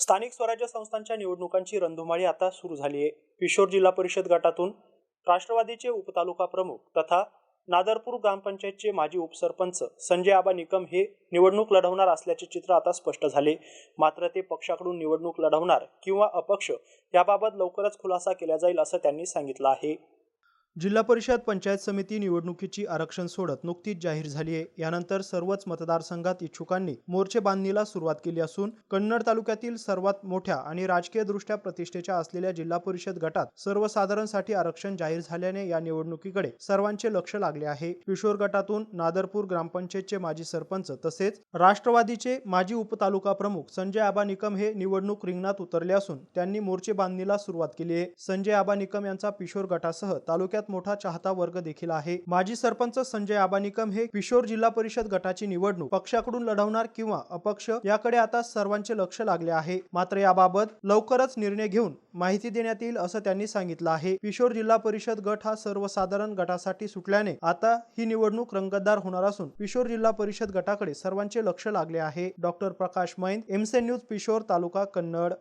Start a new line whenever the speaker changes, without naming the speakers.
स्थानिक स्वराज्य संस्थांच्या निवडणुकांची रणधुमाळी आता सुरू झाली आहे किशोर जिल्हा परिषद गटातून राष्ट्रवादीचे उपतालुका प्रमुख तथा नादरपूर ग्रामपंचायतचे माजी उपसरपंच संजय आबा निकम हे निवडणूक लढवणार असल्याचे चित्र आता स्पष्ट झाले. मात्र ते पक्षाकडून निवडणूक लढवणार किंवा अपक्ष याबाबत लवकरच खुलासा केला जाईल असं त्यांनी सांगितलं आहे. जिल्हा परिषद पंचायत समिती निवडणुकीची आरक्षण सोडत नुकतीच जाहीर झाली आहे. यानंतर सर्वच मतदारसंघात इच्छुकांनी मोर्चे बांधणीला सुरुवात केली असून कन्नड तालुक्यातील सर्वात मोठ्या आणि राजकीय दृष्ट्या प्रतिष्ठेच्या असलेल्या जिल्हा परिषद गटात सर्वसाधारणसाठी आरक्षण जाहीर झाल्याने या निवडणुकीकडे सर्वांचे लक्ष लागले आहे. किशोर गटातून नादरपूर ग्रामपंचायतचे माजी सरपंच तसेच राष्ट्रवादीचे माजी उपतालुका प्रमुख संजय आबा निकम हे निवडणूक रिंगणात उतरले असून त्यांनी मोर्चे बांधणीला सुरुवात केली आहे. संजय आबा निकम यांचा किशोर गटासह तालुक्यात मोठा चाहता वर्ग देखील आहे. माजी सरपंच संजय आबानिकम हे किशोर जिल्हा परिषद गटाची निवडणूक पक्षाकडून लढवणार किंवा अपक्ष याकडे आता सर्वांचे लक्ष लागले आहे. मात्र याबाबत लवकरच निर्णय घेऊन माहिती देण्यात येईल असं त्यांनी सांगितलं आहे. किशोर जिल्हा परिषद गट हा सर्वसाधारण गटासाठी सुटल्याने आता ही निवडणूक रंगतदार होणार असून किशोर जिल्हा परिषद गटाकडे सर्वांचे लक्ष लागले आहे. डॉक्टर प्रकाश मैन एमसे न्यूज पिशोर तालुका कन्नड.